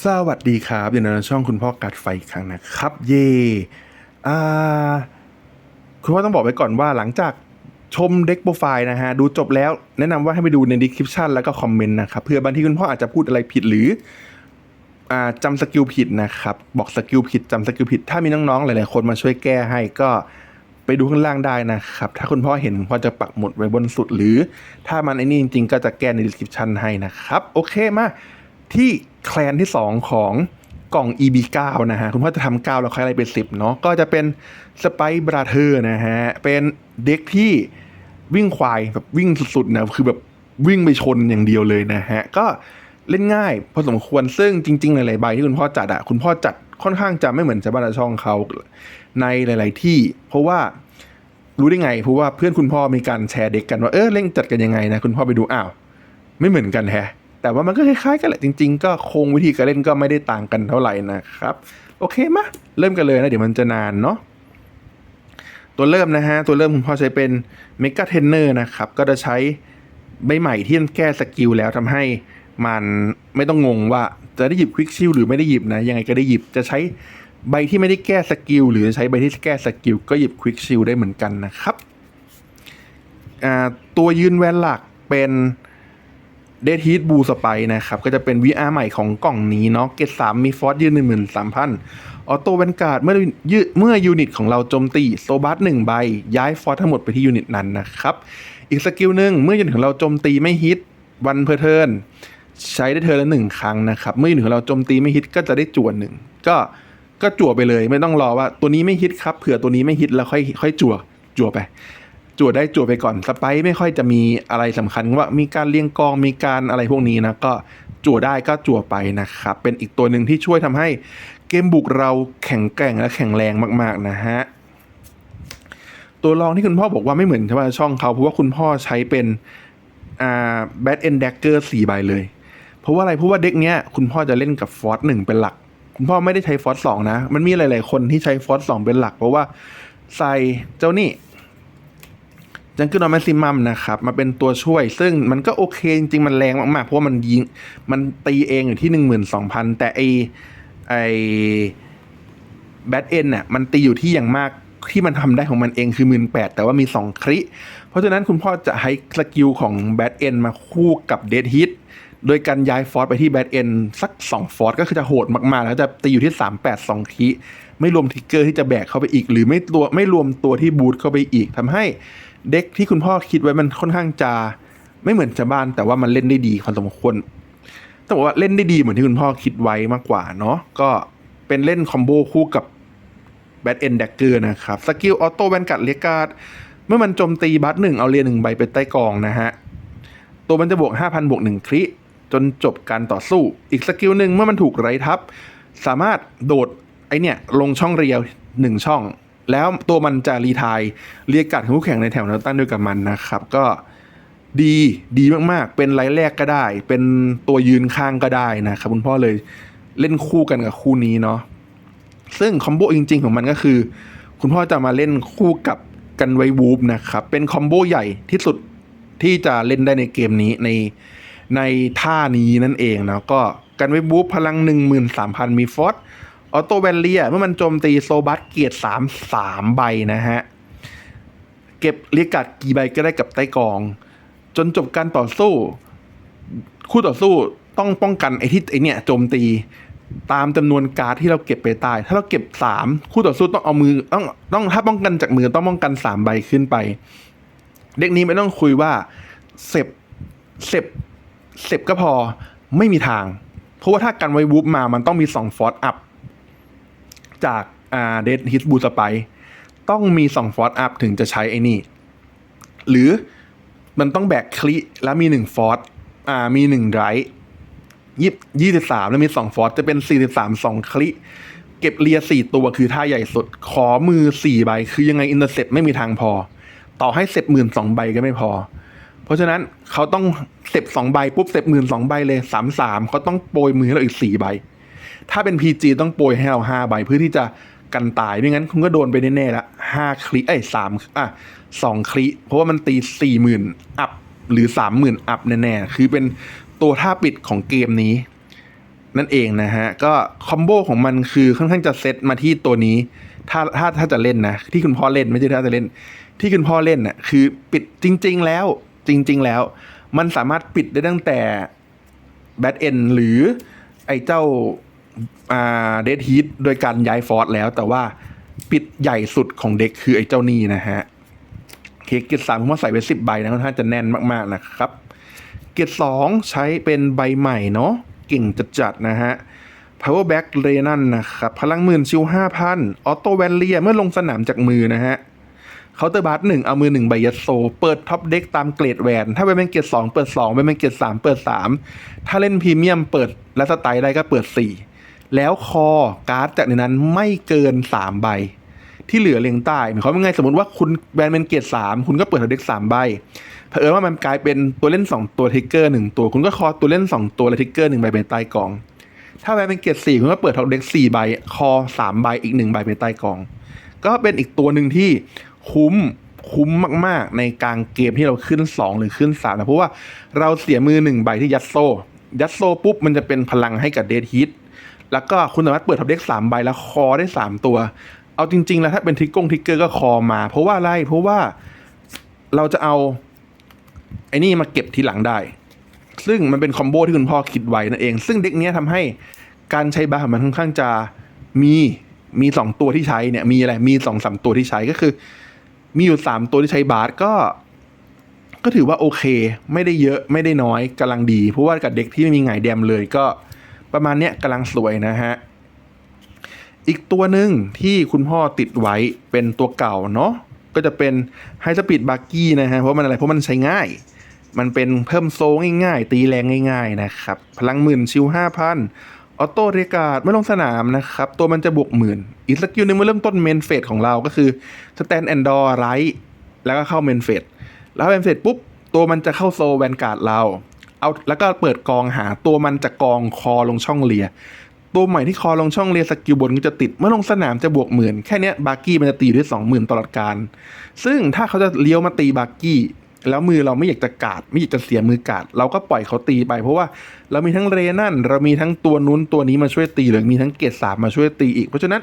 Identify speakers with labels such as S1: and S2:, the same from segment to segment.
S1: สวัสดีครับอยู่ในช่องคุณพ่อกัดไฟครั้งนะครับ เย่อ่าคุณพ่อต้องบอกไว้ก่อนว่าหลังจากชมเด็กโปรไฟล์นะฮะ ดูจบแล้วแนะนำว่าให้ไปดูในดีคริปชันแล้วก็คอมเมนต์นะครับเพื่อบางทีคุณพ่ออาจจะพูดอะไรผิดหรืออ่าจำสกิลผิดนะครับ บอกสกิลผิดจำสกิลผิด ถ้ามีน้องๆหลายๆคนมาช่วยแก้ให้ก็ไปดูข้างล่างได้นะครับ ถ้าคุณพ่อเห็นคุณพ่อจะปักหมุดไว้บนสุด หรือ ถ้ามันไอ้นี่จริงๆ ก็จะแก้ในดีคริปชันให้นะครับ โอเคมา ที่แคลนที่ 2 ของกล่อง EB9 นะฮะ คุณพ่อจะทำ9แล้วค่อยไล่เป็น 10 เนาะก็จะเป็นสไปบราเธอร์นะฮะ เป็นเด็กที่วิ่งควายแบบวิ่งสุดๆนะคือแบบวิ่งไปชนอย่างเดียวเลยนะฮะ ก็เล่นง่ายพอสมควรซึ่งจริงๆ หลายๆใบที่คุณพ่อจัดอะคุณพ่อจัดค่อนข้างจะไม่เหมือนชาวบ้านช่องเขาในหลาย ๆ ที่ เพราะว่ารู้ได้ไงเพราะว่าเพื่อนคุณพ่อมีการแชร์เด็กกันว่าเออเล่นจัดกันยังไงนะคุณพ่อไปดูอ้าว ไม่เหมือนกันแฮะ แต่ว่ามันก็คล้ายๆกันแหละจริง ๆ ก็โครงวิธีการเล่นก็ไม่ได้ต่างกันเท่าไหร่นะครับ โอเคมาเริ่มกันเลยนะ เดี๋ยวมันจะนานเนาะตัวเริ่มนะฮะ ตัวเริ่มคุณพ่อใช้เป็นเมกาเทนเนอร์นะครับ ก็จะใช้ใบใหม่ที่แก้สกิลแล้วทำให้มันไม่ต้องงงว่าจะได้หยิบควิกชิลหรือไม่ได้หยิบนะ ยังไงก็ได้หยิบจะใช้ใบที่ไม่ได้แก้สกิลหรือใช้ใบที่แก้สกิลก็หยิบควิกชิลได้เหมือนกันนะครับตัวยืนแวนหลักเป็น เดทฮีทบูสไปนะครับ ก็จะเป็น VR ใหม่ของกล่องนี้เนาะเกตสามมีฟอสยืนหนึ่งหมื่นสามพันออโต้แวนการ์ดเมื่อยืเมื่อยูนิตของเราโจมตีโซบัสหนึ่งใบ ย้ายฟอสทั้งหมดไปที่ยูนิตนั้นนะครับ อีกสกิลหนึ่งเมื่อยูนิตของเราโจมตีไม่ฮิตวันเพอร์เทิร์นใช้ได้เทิร์นละหนึ่งครั้งนะครับ เมื่อยูนิตของเราโจมตีไม่ฮิตก็จะได้จวหนึ่งก็ก็จั่วไปเลย ไม่ต้องรอว่าตัวนี้ไม่ฮิตครับเผื่อตัวนี้ไม่ฮิตแล้วค่อยค่อยจั่วจั่วไป จั่วได้จั่วไปก่อนสไปไม่ค่อยจะมีอะไรสำคัญว่ามีการเรียงกองมีการอะไรพวกนี้นะก็จั่วได้ก็จั่วไปนะครับ เป็นอีกตัวหนึ่งที่ช่วยทำให้เกมบุกเราแข็งแกร่งและแข็งแรงมาก ๆ นะฮะตัวรองที่คุณพ่อบอกว่าไม่เหมือนชาวบ้านช่องเขาเพราะว่าคุณพ่อใช้เป็นอ่าแบทเอนแดกเกอร์สี่ใบเลย เพราะว่าอะไรเพราะว่าเด็กเนี้ยคุณพ่อจะเล่นกับฟอสหนึ่งเป็นหลัก คุณพ่อไม่ได้ใช้ฟอสสองนะ มันมีหลาย ๆ คนที่ใช้ฟอสสองเป็นหลัก เพราะว่าใส่เจ้านี่ จังเกิลนอแมซิมัมนะครับมาเป็นตัวช่วย ซึ่งมันก็โอเคจริงๆ มันแรงมากๆ เพราะว่ามันยิงมันตีเองอยู่ที่หนึ่งหมื่นสองพันแต่ไอไอแบทเอ็นน่ะมันตีอยู่ที่อย่างมากที่มันทำได้ของมันเองคือหมื่นแปดแต่ว่ามีสองคริ เพราะฉะนั้นคุณพ่อจะให้สกิลของแบทเอ็นมาคู่กับเดดฮิตโดยการย้ายฟอร์สไปที่แบทเอ็นสัก 2 ฟอร์สก็คือจะโหดมากๆ แล้วจะตีอยู่ที่ 3 8 2คี ไม่รวมทิกเกอร์ที่จะแบกเข้าไปอีก หรือไม่ตัวไม่รวมตัวที่บูทเข้าไปอีกทำให้เด็กที่คุณพ่อคิดไว้มันค่อนข้างจะไม่เหมือนชาวบ้าน แต่ว่ามันเล่นได้ดีพอสมควรต้องบอกว่าเล่นได้ดีเหมือนที่คุณพ่อคิดไว้มากกว่าเนาะก็เป็นเล่นคอมโบคู่กับแบทเอนแดกเกอร์นะครับสกิลออโต้แวนกัดเลกาดเมื่อมันโจมตีบัตหนึ่งเอาเรียนหนึ่งใบไปใต้กองนะฮะตัวมันจะบวก 5,000 บวก 1 คริจนจบการต่อสู้ อีกสกิลหนึ่งเมื่อมันถูกไร้ทับ สามารถโดด ไอเนี่ยลงช่องเรียวหนึ่งช่อง แล้วตัวมันจะรีทายเรียกกัดคู่แข่งในแถวแนวตั้งด้วยกับมันนะครับ ก็ดีดีมากๆ เป็นไลแรกก็ได้ เป็นตัวยืนข้างก็ได้นะครับคุณพ่อเลยเล่นคู่กันกับคู่นี้เนาะซึ่งคอมโบจริง ๆ ของมันก็คือ คุณพ่อจะมาเล่นคู่กับกันไววูฟนะครับ เป็นคอมโบใหญ่ที่สุดที่จะเล่นได้ในเกมนี้ในในท่านี้นั่นเองนะก็กันไววูฟพลัง 13,000 มีฟอส ออโตแวนเลียเมื่อมันโจมตีโซบัสเกียรสามสามใบนะฮะ เก็บเรียกกัดกี่ใบก็ได้กับใต้กอง จนจบการต่อสู้ คู่ต่อสู้ต้องป้องกันไอ้ที่ไอ้เนี่ยโจมตีตามจำนวนการ์ดที่เราเก็บไปใต้ถ้าเราเก็บสามคู่ต่อสู้ต้องเอามือต้องต้องถ้าป้องกันจากมือต้องป้องกันสามใบขึ้นไป เด็กนี้ไม่ต้องคุยว่าเสพเสพเสพก็พอไม่มีทาง เพราะว่าถ้ากันไว้วูฟมามันต้องมีสองฟอร์สอัพ จากอ่าเดดฮิตบูสไปต้องมีสองฟอร์สอัพถึงจะใช้ไอ้นี่ หรือมันต้องแบกคลิแล้วมีหนึ่งฟอร์สอ่ามีหนึ่งไรยี่ยี่สิบสามแล้วมีสองฟอร์สจะเป็นสี่สิบสามสองคลิเก็บเรียสี่ตัวคือท่าใหญ่สุด ขอมือสี่ใบ คือยังไงอินเตอร์เซ็ปไม่มีทางพอ ต่อให้เสร็จหมื่นสองใบก็ไม่พอ เพราะฉะนั้นเขาต้องเสร็จสองใบปุ๊บเสร็จหมื่นสองใบเลยสามสามเขาต้องโปรยมือให้เราอีกสี่ใบ ถ้าเป็น PG ต้องโปรยให้เราห้าใบเพื่อที่จะกันตายไม่งั้นคุณก็โดนไปแน่ๆละห้าคลิเอ้ยสามอะสองคลิเพราะว่ามันตีสี่หมื่นอัพหรือสามหมื่นอัพแน่ๆ คือเป็นตัวท่าปิดของเกมนี้ นั่นเองนะฮะ ก็คอมโบของมันคือค่อนข้างจะเซตมาที่ตัวนี้ ถ้าถ้าถ้าจะเล่นนะ ที่คุณพ่อเล่นไม่ใช่ถ้าจะเล่น ที่คุณพ่อเล่นน่ะคือปิดจริง ๆ แล้วจริง ๆ แล้ว มันสามารถปิดได้ตั้งแต่แบทเอนหรือไอ้เจ้า เดดฮีทโดยการย้ายฟอร์สแล้ว แต่ว่าปิดใหญ่สุดของเด็กคือไอ้เจ้านี่นะฮะเคกเกตสามผมว่าใส่ไปสิบใบนะค่อนข้างจะแน่นมากๆนะครับ เกตสองใช้เป็นใบใหม่เนาะเก่งจัดๆนะฮะ power back เรนันนะครับ พลังหมื่นชิวห้าพันออโต้แวนเลียเมื่อลงสนามจากมือนะฮะเคาน์เตอร์บาร์หนึ่งเอามือหนึ่งใบยัดโซ เปิดท็อปเด็กตามเกรดแวน ถ้าเป็นเกรดสองเปิดสองเป็นเกรดสามเปิดสามถ้าเล่นพรีเมียมเปิดและสไตล์ได้ก็เปิดสี่ แล้วคอการ์ดจากในนั้นไม่เกินสามใบ ที่เหลือเรียงใต้หมายความว่าไงสมมติว่าคุณแบนเป็นเกียรดสามคุณก็เปิดเด็กสามใบเผอิญว่ามันกลายเป็นตัวเล่นสองตัวทิกเกอร์หนึ่งตัว คุณก็คอตัวเล่นสองตัวและทิกเกอร์หนึ่งใบเป็นใต้กอง ถ้าแบนเป็นเกียรดสี่คุณก็เปิดท็อปเด็กสี่ใบคอสามใบอีกหนึ่งใบเป็นใต้กอง ก็เป็นอีกตัวหนึ่งที่คุ้มคุ้มมากๆ ในกลางเกมที่เราขึ้น 2 หรือขึ้น3นะเพราะว่าเราเสียมือหนึ่งใบที่ยัดโซ ยัดโซปุ๊บมันจะเป็นพลังให้กับเดดฮิต แล้วก็คุณสามารถเปิดท็อปเด็กสามใบแล้วคอได้สามตัว เอาจริง ๆ แล้วถ้าเป็นทิกกงทิกเกอร์ก็คอมา เพราะว่าอะไรเพราะว่าเราจะเอาไอ้นี่มาเก็บทีหลังได้ ซึ่งมันเป็นคอมโบที่คุณพ่อคิดไว้นั่นเอง ซึ่งเด็กเนี้ยทำให้การใช้บาร์ของมันค่อนข้างจะมีมีสองตัวที่ใช้เนี่ยมีอะไรมีสองสามตัวที่ใช้ก็คือ มีอยู่สามตัวที่ใช้บาร์ก็ก็ถือว่าโอเค ไม่ได้เยอะไม่ได้น้อยกำลังดี เพราะว่ากับเด็กที่ไม่มีไงแดมเลยก็ ประมาณเนี้ยกำลังสวยนะฮะ อีกตัวหนึ่งที่คุณพ่อติดไว้เป็นตัวเก่าเนาะก็จะเป็นไฮสปีดบักกี้นะฮะ เพราะมันอะไรเพราะมันใช้ง่าย มันเป็นเพิ่มโซง่ายๆ ตีแรงง่าย ๆ นะครับ พลังหมื่นชิวห้าพันออโต้เรกาดไม่ลงสนามนะครับ ตัวมันจะบวกหมื่นอีกสกิลหนึงเมื่อเริ่มต้นเมนเฟสของเราก็คือสแตนแอนดอร์ไรแล้วก็เข้าเมนเฟสแล้วเมนเฟสปุ๊บ ตัวมันจะเข้าโซแวนการ์ดเรา เอาแล้วก็เปิดกองหาตัวมันจะกองคอลงช่องเลีย ตัวใหม่ที่คอลงช่องเรียสกิลบนก็จะติดเมื่อลงสนามจะบวกหมื่นแค่นี้บาร์กี้มันจะตีอยู่ด้วยสองหมื่นตลอดการ ซึ่งถ้าเขาจะเลี้ยวมาตีบาร์กี้แล้วมือเราไม่อยากจะกาด ไม่อยากจะเสียมือกาด เราก็ปล่อยเขาตีไป เพราะว่าเรามีทั้งเรนั่น เรามีทั้งตัวนู้นตัวนี้มาช่วยตีหรือมีทั้งเกตสามมาช่วยตีอีก เพราะฉะนั้น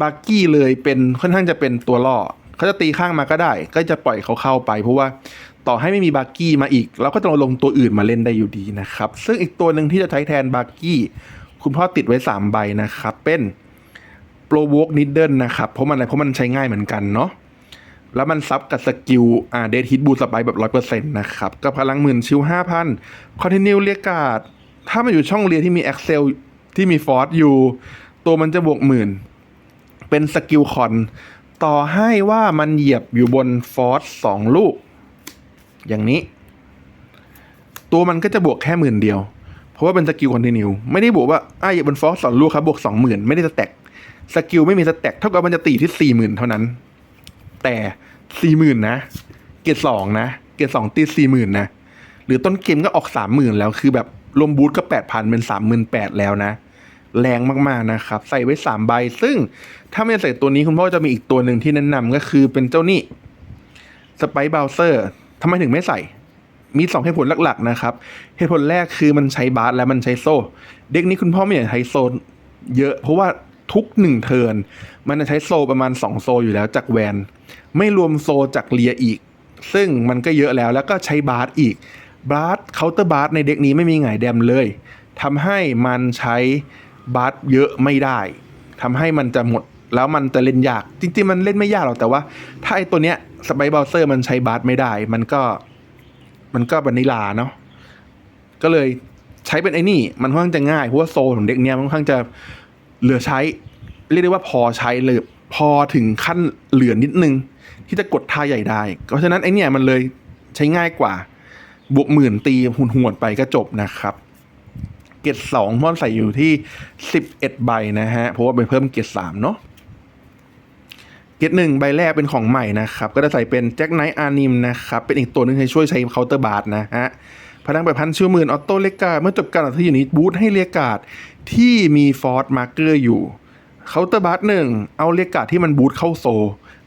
S1: บาร์กี้เลยเป็นค่อนข้างจะเป็นตัวล่อเขาจะตีข้างมาก็ได้ ก็จะปล่อยเขาเข้าไป เพราะว่า ต่อให้ไม่มีบาร์กี้มาอีก เราก็จะลงตัวอื่นมาเล่นได้อยู่ดีนะครับ ซึ่งอีกตัวหนึ่งที่จะใช้แทนบาร์กี้คุณพ่อติดไว้ 3 ใบนะครับ เป็นโปรโวกนิดเดิลนะครับ เพราะมันอะไรเพราะมันใช้ง่ายเหมือนกันเนาะแล้วมันซับกับสกิลอ่าเดทฮิตบูสไปแบบร้อยเปอร์เซ็นต์นะครับก็พลังหมื่นชิวห้าพันคอนติเนียลเรียกาดถ้ามันอยู่ช่องเรียที่มี Excel ที่มีฟอร์สอยู่ ตัวมันจะบวกหมื่น เป็นสกิลคอน ต่อให้ว่ามันเหยียบอยู่บนฟอร์สสองลูก อย่างนี้ ตัวมันก็จะบวกแค่หมื่นเดียว เพราะว่าเป็นสกิลคอนติเนียไม่ได้บวกว่าไอะเหยียบนฟอสสองลูกครับบวกสองหมื่นไม่ได้สแต็กสกิลไม่มีสแต็กเท่ากับมันจะตีที่สี่หมื่นเท่านั้น แต่สี่หมื่นนะ เกรดสองนะ เกรดสองตีสี่หมื่นนะ หรือต้นเกมก็ออกสามหมื่นแล้วคือแบบรวมบูทก็แปดพันเป็นสามหมื่นแปดแล้วนะ แรงมากๆนะครับ ใส่ไว้สามใบ ซึ่งถ้าไม่ใส่ตัวนี้คุณพ่อจะมีอีกตัวหนึ่งที่แนะนำก็คือเป็นเจ้านี่สไปเบลเซอร์ ทำไมถึงไม่ใส่ มีสองเหตุผลหลักๆนะครับ เหตุผลแรกคือมันใช้บาสและมันใช้โซ่ เด็กนี้คุณพ่อไม่อยากใช้โซนเยอะ เพราะว่าทุกหนึ่งเทินมันจะใช้โซ่ประมาณ 2 โซอยู่แล้วจากแวน ไม่รวมโซจากเลียอีก ซึ่งมันก็เยอะแล้วแล้วก็ใช้บาสอีกบาสเคาน์เตอร์บาสในเด็กนี้ไม่มีไงายแดมเลยทำให้มันใช้บาสเยอะไม่ได้ทำให้มันจะหมด แล้วมันจะเล่นยาก จริงๆ มันเล่นไม่ยากหรอกแต่ว่า ถ้าไอตัวเนี้ยสไปเบลเซอร์มันใช้บาสไม่ได้ มันก็มันก็บันิลาเนาะก็เลยใช้เป็นไอ้นี่ มันค่อนข้างจะง่ายเพราะว่าโซลของเด็กเนี้ยมันค่อนข้างจะเหลือใช้ เรียกได้ว่าพอใช้เลยพอถึงขั้นเหลือนิดนึง ที่จะกดท่าใหญ่ได้ เพราะฉะนั้นไอ้เนี่ยมันเลยใช้ง่ายกว่า บวกหมื่นตีหุ่นหวดไปก็จบนะครับ เกรดสองพ่อใส่อยู่ที่สิบเอ็ดใบนะฮะเพราะว่าไปเพิ่มเกรดสามเนาะ เกตหนึ่งใบแรกเป็นของใหม่นะครับ ก็จะใส่เป็นแจ็คไนท์อานิมนะครับ เป็นอีกตัวหนึงที่ช่วยใช้เคาน์เตอร์บาร์นะฮะพลังแบบพันชิวหมื่นออโต้เลกาเมื่อจบการอัดที่อยู่นี้บูทให้เรียกาดที่มีฟอร์สมาร์เกอร์อยู่เคาน์เตอร์บาร์หนึ่งเอาเรียกาดที่มันบูทเข้าโซ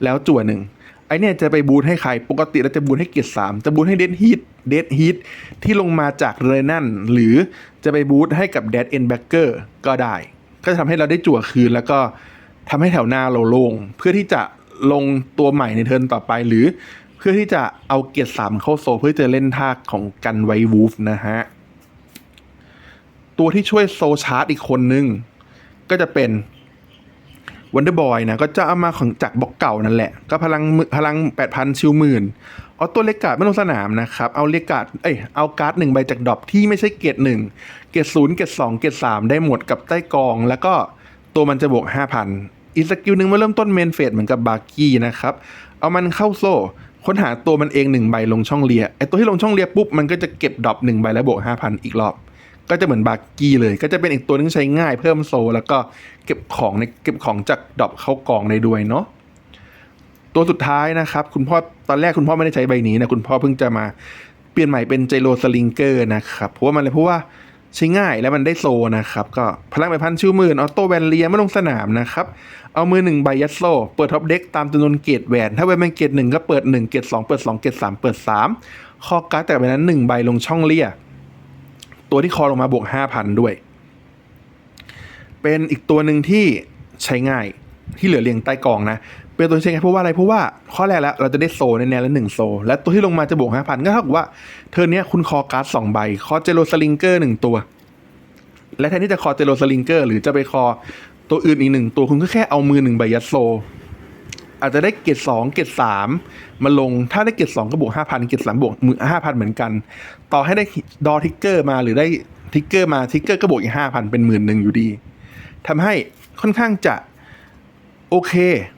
S1: แล้วจั่วหนึ่งไอเนี่ยจะไปบูทให้ใคร ปกติเราจะบูทให้เกียรติสามจะบูทให้เดดฮีทเดดฮีทที่ลงมาจากเรนั่นหรือจะไปบูทให้กับแดดเอ็นแบ็กเกอร์ก็ได้ ก็จะทำให้เราได้จั่วคืนแล้วก็ ทำให้แถวหน้าเราลง เพื่อที่จะลงตัวใหม่ในเทิร์นต่อไป หรือเพื่อที่จะเอาเกียรติสามเข้าโซ เพื่อจะเล่นท่าของกันไววูฟนะฮะ ตัวที่ช่วยโซชาร์จอีกคนนึง ก็จะเป็นวันเดอร์บอยนะก็จะเอามาของจากบล็อกเก่านั่นแหละ ก็พลังมือพลัง 8,000 ชิวหมื่นเอาตัวเลกกาดไม่ลงสนามนะครับ เอาเลกกาดเอ้ยเอาการ์ดหนึ่งใบจากดรอปที่ไม่ใช่เกรดหนึ่งเกรดศูนย์เกรดสองเกรดสามได้หมดกับใต้กอง แล้วก็ตัวมันจะบวก 5,000 อีกสกิลหนึ่งเมื่อเริ่มต้นเมนเฟสเหมือนกับบาร์กี้นะครับ เอามันเข้าโซ่ ค้นหาตัวมันเองหนึ่งใบลงช่องเลียไอตัวที่ลงช่องเลียปุ๊บมันก็จะเก็บดรอปหนึ่งใบแล้วบวก5,000อีกรอบ ก็จะเหมือนบาร์กี้เลย ก็จะเป็นอีกตัวนึงใช้ง่ายเพิ่มโซลแล้วก็เก็บของในเก็บของจากดรอปเข้ากองได้ด้วยเนาะตัวสุดท้ายนะครับ คุณพ่อตอนแรกคุณพ่อไม่ได้ใช้ใบนี้นะคุณพ่อเพิ่งจะมาเปลี่ยนใหม่เป็นไจโรสลิงเกอร์นะครับเพราะว่ามันเลยเพราะว่า ใช้ง่ายและมันได้โซนะครับ ก็พลังไปพันชิวหมื่นออโต้แวนเลียไม่ลงสนามนะครับ เอามือหนึ่งใบยัดโซเปิดท็อปเด็กตามจำนวนเกตแหวน ถ้าแวนเป็นเกตหนึ่งก็เปิดหนึ่งเกตสองเปิดสองเกตสามเปิดสามคอการ์ดแต่ใบนั้นหนึ่งใบลงช่องเลียตัวที่คอลงมาบวกห้าพันด้วย เป็นอีกตัวหนึ่งที่ใช้ง่ายที่เหลือเรียงใต้กองนะ เป็นตัวที่ใช้ง่ายเพราะว่าอะไรเพราะว่าข้อแรกแล้วเราจะได้โซแน่ๆแล้วหนึ่งโซ และตัวที่ลงมาจะบวกห้าพันก็เท่ากับว่า เธอเนี้ยคุณคอการ์ดสองใบ คอเจโรสลิงเกอร์หนึ่งตัว และแทนที่จะคอเจโรสลิงเกอร์ หรือจะไปคอตัวอื่นอีกหนึ่งตัวคุณก็แค่เอามือหนึ่งใบยัดโซ อาจจะได้เกรดสองเกรดสามมาลงถ้าได้เกรดสองก็บวกห้าพันเกรดสามบวกมือห้าพันเหมือนกัน ต่อให้ได้ดอทิกเกอร์มาหรือได้ทิกเกอร์มาทิกเกอร์ก็บวกอีกห้าพันเป็นหมื่นหนึ่งอยู่ดีทำให้ค่อนข้างจะโอเค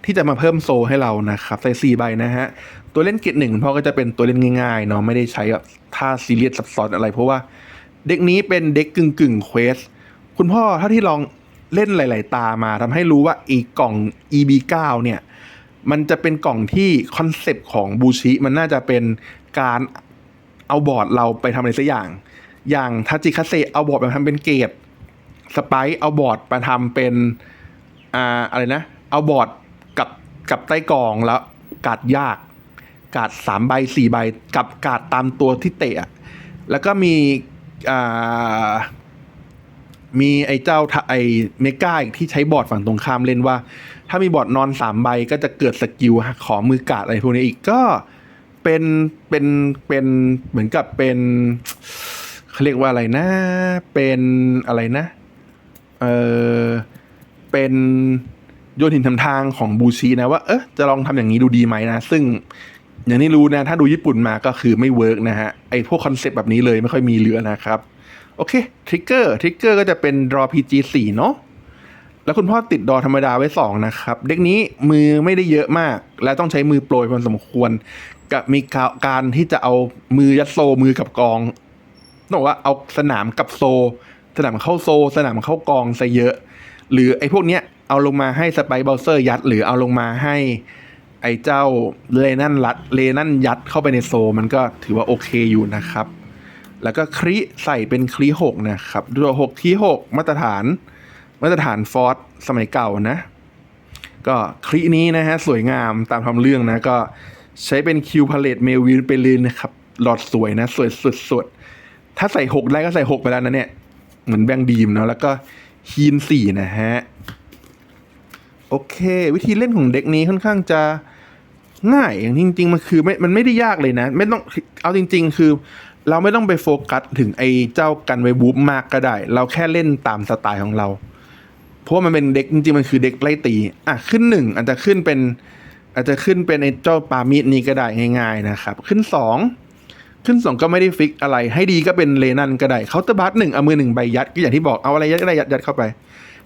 S1: ที่จะมาเพิ่มโซให้เรานะครับใส่สี่ใบนะฮะ ตัวเล่นเกรดหนึ่งคุณพ่อก็จะเป็นตัวเล่นง่ายๆเนาะไม่ได้ใช้แบบท่าซีเรียสซับซ้อนอะไร เพราะว่าเด็กนี้เป็นเด็กกึ่งกึ่งเควสคุณพ่อถ้าที่ลองเล่นหลาย ๆ ตามาทำให้รู้ว่าอีกล่อง EB9 เนี่ย มันจะเป็นกล่องที่คอนเซปต์ของบูชิมันน่าจะเป็นการเอาบอร์ดเราไปทำอะไรสักอย่าง อย่างทาจิคาเซเอาบอร์ดมาทำเป็นเกตสไปเอาบอร์ดมาทำเป็นอ่าอะไรนะ เอาบอร์ดกับกับใต้กองแล้วกาดยาก กาดสามใบสี่ใบกับกาดตามตัวที่เตะ แล้วก็มีมีไอ้เจ้าไอ้เมกาอีกที่ใช้บอร์ดฝั่งตรงข้ามเล่นว่า ถ้ามีบอร์ดนอนสามใบก็จะเกิดสกิลขอมือกาดอะไรพวกนี้อีกก็เป็นเป็นเป็นเหมือนกับเป็นเขาเรียกว่าอะไรนะ เป็นอะไรนะเออเป็นโยนหินทำทางของบูชีนะว่าเออจะลองทำอย่างนี้ดูดีไหมนะ ซึ่ง อย่างที่รู้นะ ถ้าดูญี่ปุ่นมาก็คือไม่เวิร์กนะฮะ ไอพวกคอนเซปต์แบบนี้เลยไม่ค่อยมีเหลือนะครับ โอเคทริกเกอร์ทริกเกอร์ก็จะเป็นดรอ PG 4เนาะแล้วคุณพ่อติดดอธรรมดาไว้ 2 นะครับ เด็กนี้มือไม่ได้เยอะมาก และต้องใช้มือโปรยพอสมควร กับมีการที่จะเอามือยัดโซมือกับกองต้องบอกว่าเอาสนามกับโซ สนามเข้าโซ สนามเข้ากองซะเยอะ หรือไอ้พวกเนี้ยเอาลงมาให้สไปเบลเซอร์ยัด หรือเอาลงมาให้ ไอ้เจ้าเลนันรัดเลนันยัดเข้าไปในโซ มันก็ถือว่าโอเคอยู่นะครับ แล้วก็คริใส่เป็นคริหกนะครับตัวหกที่หกมาตรฐาน มาตรฐานฟอร์สสมัยเก่านะ ก็ครินี้นะฮะ สวยงามตามทำเรื่องนะ ก็ใช้เป็นคิวพาเลตเมลวินไปเลยนะครับ หลอดสวยนะ สวยสุดๆ ถ้าใส่หกได้ก็ใส่หกไปแล้วนะเนี่ย เหมือนแบงดีมเนาะแล้วก็ฮีนสี่นะฮะโอเค วิธีเล่นของเด็กนี้ค่อนข้างจะ ง่ายอย่างจริง ๆ มันคือไม่มันไม่ได้ยากเลยนะ ไม่ต้องเอาจริง ๆ คือ เราไม่ต้องไปโฟกัสถึงไอ้เจ้ากันไวบูฟมากก็ได้ เราแค่เล่นตามสไตล์ของเรา เพราะมันเป็นเด็กจริงๆมันคือเด็กไล่ตี อะขึ้นหนึ่งอาจจะขึ้นเป็น อาจจะขึ้นเป็นไอ้เจ้าปามีดนี้ก็ได้ง่าย ๆ นะครับ ขึ้นสองขึ้นสองก็ไม่ได้ฟิกอะไร ให้ดีก็เป็นเลนันก็ได้เคาน์เตอร์บัสหนึ่งเอามือหนึ่งใบยัดก็อย่างที่บอกเอาอะไรยัดก็ได้ยัดยัดเข้าไป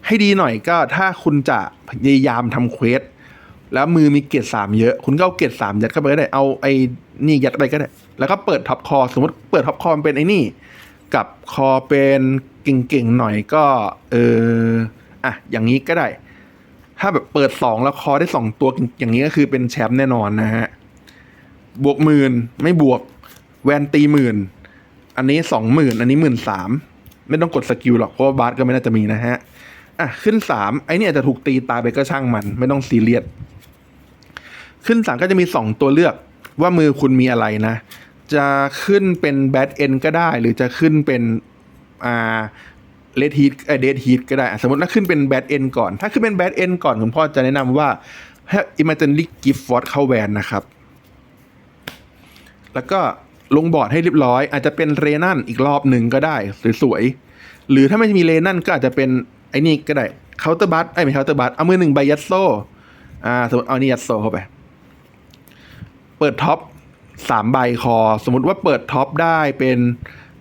S1: ให้ดีหน่อยก็ถ้าคุณจะพยายามทำเควส แล้วมือมีเกียร์สามเยอะ คุณก็เอาเกียร์สามยัดเข้าไปก็ได้ เอาไอ้นี่ยัดไปก็ได้ แล้วก็เปิดท็อปคอ สมมติเปิดท็อปคอมันเป็นไอ้นี่ กับคอเป็นเก่งๆหน่อยก็ เอออะอย่างนี้ก็ได้ ถ้าแบบเปิดสองแล้วคอได้สองตัวอย่างนี้ก็คือเป็นแชมป์แน่นอนนะฮะ บวกหมื่นไม่บวก แวนตีหมื่น อันนี้สองหมื่นอันนี้หมื่นสามไม่ต้องกดสกิลหรอกเพราะว่าบาสก็ไม่น่าจะมีนะฮะอะขึ้นสามไอ้นี่อาจจะถูกตีตายไปก็ช่างมัน ไม่ต้องซีเรียส ขึ้นสามก็จะมีสองตัวเลือกว่ามือคุณมีอะไรนะ จะขึ้นเป็นแบทเอนก็ได้ หรือจะขึ้นเป็นอ่าเลดฮีทเอเดดฮีทก็ได้ สมมติถ้าขึ้นเป็นแบทเอนก่อน ถ้าขึ้นเป็นแบทเอนก่อนคุณพ่อจะแนะนำว่าให้ Imaginary Gift f o r เข้าแวนนะครับ แล้วก็ลงบอร์ดให้เรียบร้อย อาจจะเป็นเรนันอีกรอบหนึ่งก็ได้สวยๆหรือถ้าไม่มีเรนันก็อาจจะเป็นไอ้นี่ก็ได้เคาน์เตอร์บัตไอ้ไม่เคาน์เตอร์บัตเอามือหนึ่งใบยัดโซ่อ่าสมมติเอานี่ยัดโซ่เข้าไป เปิดท็อปสามใบคอ สมมติว่าเปิดท็อปได้เป็น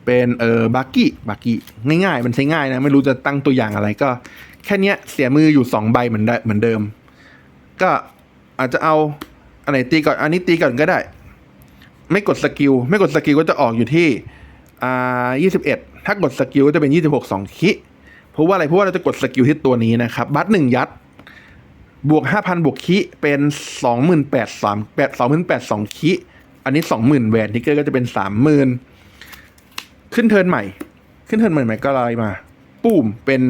S1: เป็นเออบักกี้บักกี้ง่ายๆ มันใช้ง่ายนะ ไม่รู้จะตั้งตัวอย่างอะไรก็ แค่เนี้ยเสียมืออยู่สองใบเหมือนได้เหมือนเดิม ก็อาจจะเอาอันไหนตีก่อนอันนี้ตีก่อนก็ได้ ไม่กดสกิลไม่กดสกิลก็จะออกอยู่ที่อ่า21ถ้ากดสกิลก็จะเป็น26 2คิเพราะว่าอะไรเพราะว่าเราจะกดสกิลที่ตัวนี้นะครับ บัตหนึ่งยัด บวก 5,000 บวกคิเป็น 28,3 8 28,000 2คิอันนี้ 20,000แหวนทิกเกอร์ก็จะเป็น 30,000 ขึ้นเทิร์นใหม่ ขึ้นเทิร์นใหม่ๆก็ไล่มา ปุ้มเป็น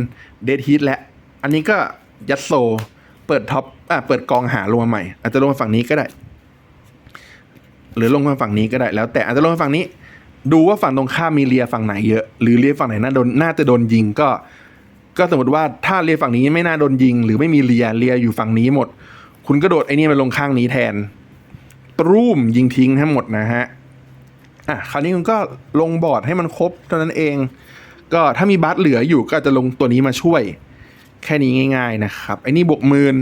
S1: เดดฮีทและ อันนี้ก็ยัดโซ เปิดท็อปอะเปิดกองหาลงมาใหม่ อาจจะลงมาฝั่งนี้ก็ได้ หรือลงมาฝั่งนี้ก็ได้ แล้วแต่อาจจะลงมาฝั่งนี้ ดูว่าฝั่งตรงข้ามมีเลียฝั่งไหนเยอะ หรือเลียฝั่งไหนน่าโดนน่าจะโดนยิงก็ ก็สมมติว่าถ้าเลียฝั่งนี้ไม่น่าโดนยิง หรือไม่มีเลียเลียอยู่ฝั่งนี้หมด คุณก็โดดไอ้นี่มาลงข้างนี้แทนตรูมยิงทิ้งทั้งหมดนะฮะอะคราวนี้คุณก็ลงบอร์ดให้มันครบเท่านั้นเอง ก็ถ้ามีบัสเหลืออยู่ก็จะลงตัวนี้มาช่วย แค่นี้ง่าย ๆนะครับไอ้นี่บวกหมื่น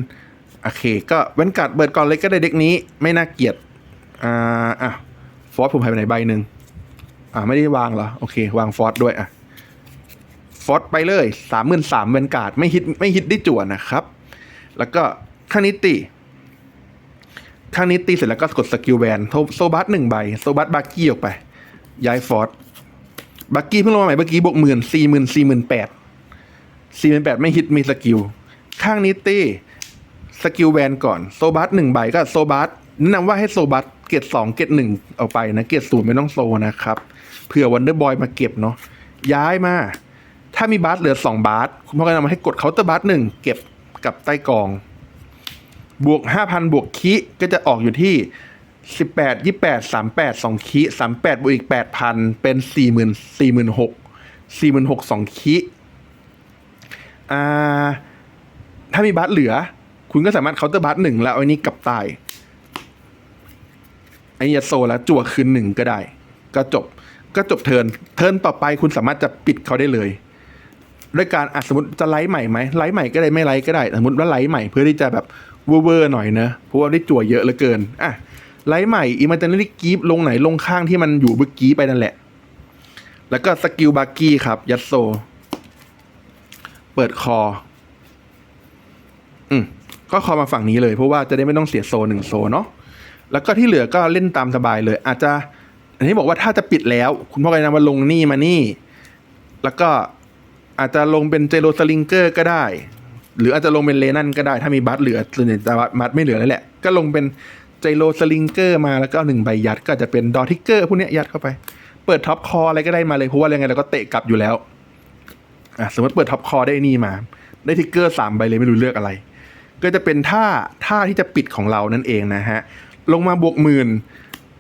S1: โอเค ก็เว้นกัดเบิดก่อนเลยก็ได้เด็กนี้ไม่น่าเกลียดอ่าอะฟอสผมหายไปไหนใบหนึ่งอ่าไม่ได้วางเหรอ โอเค วางฟอสด้วยอะ ฟอสไปเลยสามหมื่นสามเวนการ์ดไม่ฮิตไม่ฮิตได้จั่วนะครับ แล้วก็ข้างนี้ตีข้างนี้ตีเสร็จแล้วก็กดสกิลแวนโซบัสหนึ่งใบ โซบัสบักกี้ออกไป ย้ายฟอสบักกี้เพิ่งลงมาใหม่เมื่อกี้บวกหมื่นสี่หมื่นสี่หมื่นแปดสี่หมื่นแปดไม่ฮิตมีสกิล ข้างนี้ตีสกิลแวนก่อนโซบัสหนึ่งใบก็โซบัสแนะนำว่าให้โซบัสเกรดสองเกรดหนึ่งเอาไปนะ เกรดศูนย์ไม่ต้องโซนะครับเผื่อวันเดอร์บอยมาเก็บเนาะย้ายมา ถ้ามีบาสเหลือสองบาสคุณพ่อก็นำมาให้กดเคาน์เตอร์บาสหนึ่งเก็บกับใต้กอง บวกห้าพันบวกคิก็จะออกอยู่ที่สิบแปดยี่แปดสามแปดสองคิสามแปดบวกอีกแปดพันเป็นสี่หมื่นสี่หมื่นหกสี่หมื่นหกสองคิอ่าถ้ามีบาสเหลือ คุณก็สามารถเคาน์เตอร์บาสหนึ่งแล้วอันนี้กลับต้ไอ้ยาโซแล้วจั่วคืนหนึ่งก็ได้ ก็จบก็จบเทินเทินต่อไปคุณสามารถจะปิดเขาได้เลย ด้วยการอะสมมติจะไลฟ์ใหม่ไหมไลฟ์ใหม่ก็ได้ไม่ไลฟ์ก็ได้ สมมติว่าไลฟ์ใหม่เพื่อที่จะแบบเวอร์หน่อยเนอะเพราะว่าได้จั่วเยอะเหลือเกินอะไลฟ์ใหม่อิม a จ i น r y กีฟลงไหนลงข้างที่มันอยู่เมื่อกี้ไปนั่นแหละ แล้วก็สกิลบาร์กี้ครับ ยัดโซ เปิดคอ อืมก็คอมาฝั่งนี้เลย เพราะว่าจะได้ไม่ต้องเสียโซหนึ่งโซเนาะแล้วก็ที่เหลือก็เล่นตามสบายเลย อาจจะ อันนี้บอกว่าถ้าจะปิดแล้ว คุณพ่อก็จะนำมาลงนี่มานี่ แล้วก็ อาจจะลงเป็นเจโรสลิงเกอร์ก็ได้ หรืออาจจะลงเป็นเลนันก็ได้ถ้ามีบัตเหลือส่วนใหญ่จะบัตไม่เหลือแล้วแหละ ก็ลงเป็นเจโรสลิงเกอร์มาแล้วก็หนึ่งใบยัดก็จจะเป็นดอทิกเกอร์พวกนี้ยยัดเข้าไป เปิดท็อปคออะไรก็ได้มาเลยเพราะว่ายังไงเราก็เตะกลับอยู่แล้วอะสมมติเปิดท็อปคอได้นี่มา ได้ทิกเกอร์สามใบเลยไม่รู้เลือกอะไร ก็จะเป็นท่าท่าที่จะปิดของเรานั่นเองนะฮะลงมาบวกหมื่น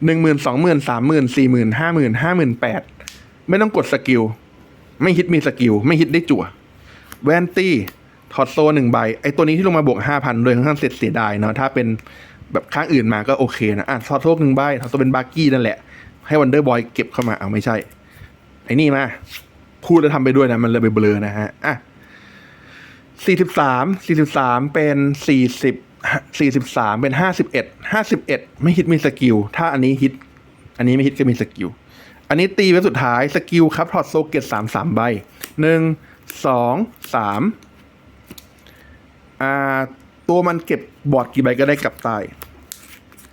S1: หนึ่งหมื่นสองหมื่นสามหมื่นสี่หมื่นห้าหมื่นห้าหมื่นแปดไม่ต้องกดสกิล ไม่ฮิตมีสกิล ไม่ฮิตได้จั่ว แวนตี้ถอดโซหนึ่งใบ ไอตัวนี้ที่ลงมาบวกห้าพันโดยค่อนข้างเสียดายเนาะถ้าเป็นแบบข้างอื่นมาก็โอเคนะอะถอดโซหนึ่งใบถอดโซเป็นบาร์กี้นั่นแหละ ให้วันเดอร์บอยเก็บเข้ามาเอาไม่ใช่ ไอ้นี่มา พูดแล้วทำไปด้วยนะ มันเลยไปเบลอนะฮะอะสี่สิบสามสี่สิบสามเป็นสี่สิบสี่สิบสามเป็นห้าสิบเอ็ดห้าสิบเอ็ดไม่ฮิตมีสกิลถ้าอันนี้ฮิต อันนี้ไม่ฮิตก็มีสกิล อันนี้ตีไว้สุดท้ายสกิลครับถอดโซเกตสามสามใบหนึ่งสองสามอ่าตัวมันเก็บบอร์ดกี่ใบก็ได้กลับใต้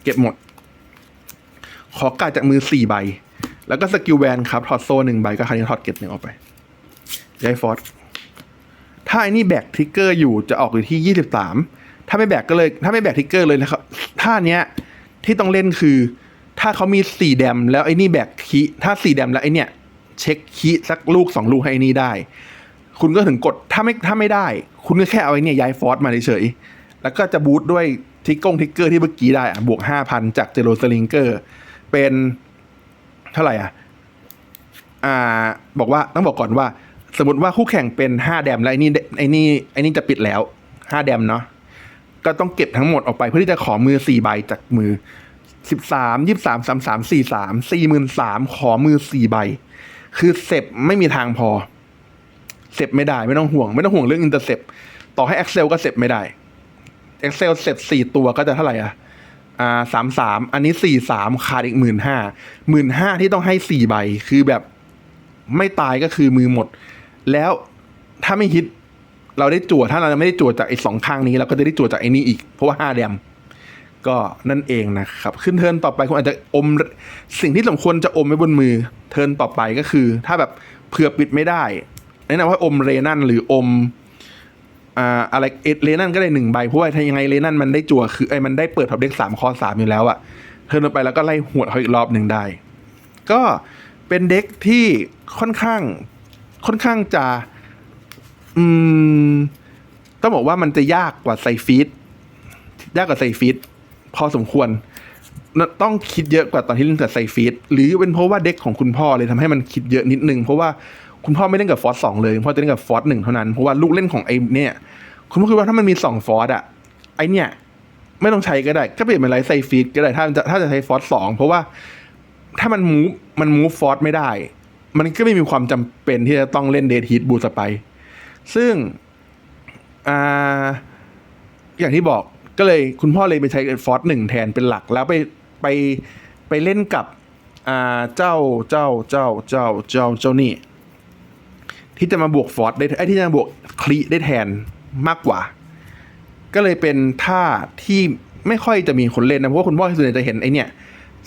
S1: เก็บหมด ขอกาจากมือสี่ใบ แล้วก็สกิลแวนครับถอดโซหนึ่งใบก็คราวนี้ถอดเก็ตหนึ่งออกไปย้ายฟอสถ้าไอ้นี่แบกทริกเกอร์อยู่จะออกอยู่ที่23ถ้าไม่แบกก็เลย ถ้าไม่แบกทริกเกอร์เลยนะครับท่าเนี้ยที่ต้องเล่นคือ ถ้าเขามี4แดมแล้วไอ้นี่แบกคีถ้า4แดมแล้วไอ้เนี่ย เช็คคีสักลูก2ลูกให้ไอ้นี่ได้ คุณก็ถึงกดถ้าไม่ถ้าไม่ได้ คุณก็แค่เอาไอ้นี่ย้ายฟอร์สมาเฉยๆแล้วก็จะบูทด้วยททิกกงทิกเกอร์ที่เมื่อกี้ได้อะบวกห้าพันจากเจโรสลิงเกอร์ เป็นเท่าไหร่อะอ่าบอกว่าต้องบอกก่อนว่า สมมติว่าคู่แข่งเป็นห้าแดมแล้วไอ้นี่ไอ้นี่ไอ้นี่จะปิดแล้วห้าแดมเนาะก็ต้องเก็บทั้งหมดออกไปเพื่อที่จะขอมือสี่ใบจากมือ สิบสามยี่สามสามสามสี่สามสี่หมื่นสามขอมือสี่ใบ คือเสพไม่มีทางพอเสพไม่ได้ไม่ต้องห่วง ไม่ต้องห่วงเรื่องอินเตอร์เซปต่อให้ Excel ก็เสพไม่ได้ Excel เสพสี่ตัวก็จะเท่าไหร่อะอ่าสามสามอันนี้สี่สามขาดอีกหมื่นห้าหมื่นห้าที่ต้องให้สี่ใบ คือแบบไม่ตายก็คือมือหมด แล้วถ้าไม่ฮิตเราได้จั่วถ้าเราไม่ได้จั่วจากไอ้สองข้างนี้เราก็จะได้จั่วจากไอ้นี้อีก เพราะว่าห้าแดม ก็นั่นเองนะครับ ขึ้นเทิร์นต่อไปคุณอาจจะอมสิ่งที่สมควรจะอมไว้บนมือ เทิร์นต่อไปก็คือ ถ้าแบบเผื่อปิดไม่ได้แนะนำว่าอมเรนันหรืออมอะไรเอเลนันก็ได้หนึ่งใบเพราะว่าถ้ายังไงเลนันมันได้จั่วคือไอ้มันได้เปิดท็อปเด็กสามคอสามอยู่แล้วอะเทิร์นไปแล้วก็ไล่หวดเขาอีกรอบหนึ่งได้ ก็เป็นเด็กที่ค่อนข้างค่อนข้างจะอืมต้องบอกว่ามันจะยากกว่าไซฟีดยากกว่าไซฟีด พอสมควร ต้องคิดเยอะกว่าตอนที่เล่นกับไซฟีดหรือเป็นเพราะว่าเด็กของคุณพ่อเลยทำให้มันคิดเยอะนิดนึง เพราะว่าคุณพ่อไม่เล่นกับฟอสสองเลยคุณพ่อจะเล่นกับฟอสหนึ่งเท่านั้น เพราะว่าลูกเล่นของไอเนี่ย คุณพ่อคิดว่าถ้ามันมีสองฟอสอะไอเนี่ย ไม่ต้องใช้ก็ได้ ก็เปลี่ยนเป็นไลท์ไซฟีดก็ได้ถ้าจะถ้าจะใช้ฟอสสองเพราะว่าถ้ามันมูฟมันมูฟฟอสไม่ได้ มันก็ไม่มีความจำเป็นที่จะต้องเล่นเดทฮิตบูสไป ซึ่งอ่าอย่างที่บอก ก็เลยคุณพ่อเลยไปใช้ฟอสหนึ่งแทนเป็นหลักแล้วไปไปไปเล่นกับอ่าเจ้าเจ้าเจ้าเจ้าเจ้าเจ้านี่ ที่จะมาบวกฟอร์สได้ไอ้ที่จะมาบวกคลีได้แทนมากกว่า ก็เลยเป็นท่าที่ไม่ค่อยจะมีคนเล่นนะ เพราะว่าคุณพ่อส่วนใหญ่จะเห็นไอเนี่ย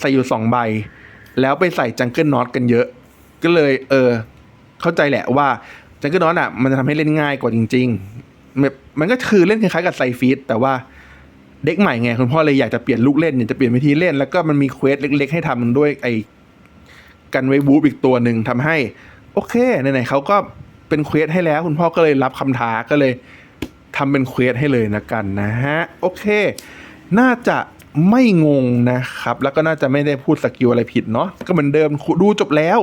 S1: ใส่อยู่สองใบ แล้วไปใส่จังเกิลน็อตกันเยอะ ก็เลยเออ เข้าใจแหละว่าจังเกิลน็อตอะมันจะทำให้เล่นง่ายกว่าจริงๆแบบมันก็คือเล่นคล้ายๆกับไซฟีดแต่ว่า เด็กใหม่ไงคุณพ่อเลยอยากจะเปลี่ยนลูกเล่นอยากจะเปลี่ยนวิธีเล่นแล้วก็มันมีเควสเล็ก ๆ ให้ทำด้วยไอ้กันไว้บูฟอีกตัวหนึ่งทำให้ โอเคไหนๆเขาก็เป็นเควสให้แล้ว คุณพ่อก็เลยรับคำท้าก็เลยทำเป็นเควสให้เลยนะกันนะฮะโอเค น่าจะไม่งงนะครับ แล้วก็น่าจะไม่ได้พูดสกิลอะไรผิดเนาะก็เหมือนเดิมดูจบแล้ว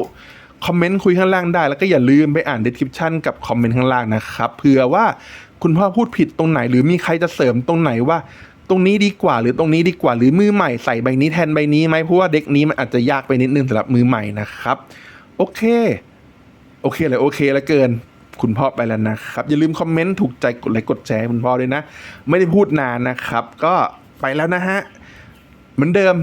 S1: คอมเมนต์คุยข้างล่างได้ แล้วก็อย่าลืมไปอ่าน description กับคอมเมนต์ข้างล่างนะครับเผื่อว่าคุณพ่อพูดผิดตรงไหน หรือมีใครจะเสริมตรงไหนว่า ตรงนี้ดีกว่าหรือตรงนี้ดีกว่า หรือมือใหม่ใส่ใบนี้แทนใบนี้ไหมเพราะว่าเด็กนี้มันอาจจะยากไปนิดนึงสำหรับมือใหม่นะครับ โอเค โอเคเลยโอเคแล้วเกินคุณพ่อไปแล้วนะครับ อย่าลืมคอมเมนต์ถูกใจกดไลค์กดแชร์คุณพ่อด้วยนะ ไม่ได้พูดนานนะครับ ก็ไปแล้วนะฮะ เหมือนเดิม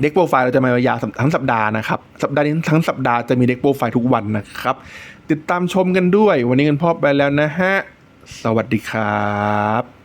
S1: เด็กโปรไฟล์เราจะมายาวทั้งสัปดาห์นะครับ สัปดาห์นี้ทั้งสัปดาห์จะมีเด็กโปรไฟล์ทุกวันนะครับ ติดตามชมกันด้วย วันนี้กันพ่อไปแล้วนะฮะ สวัสดีครับ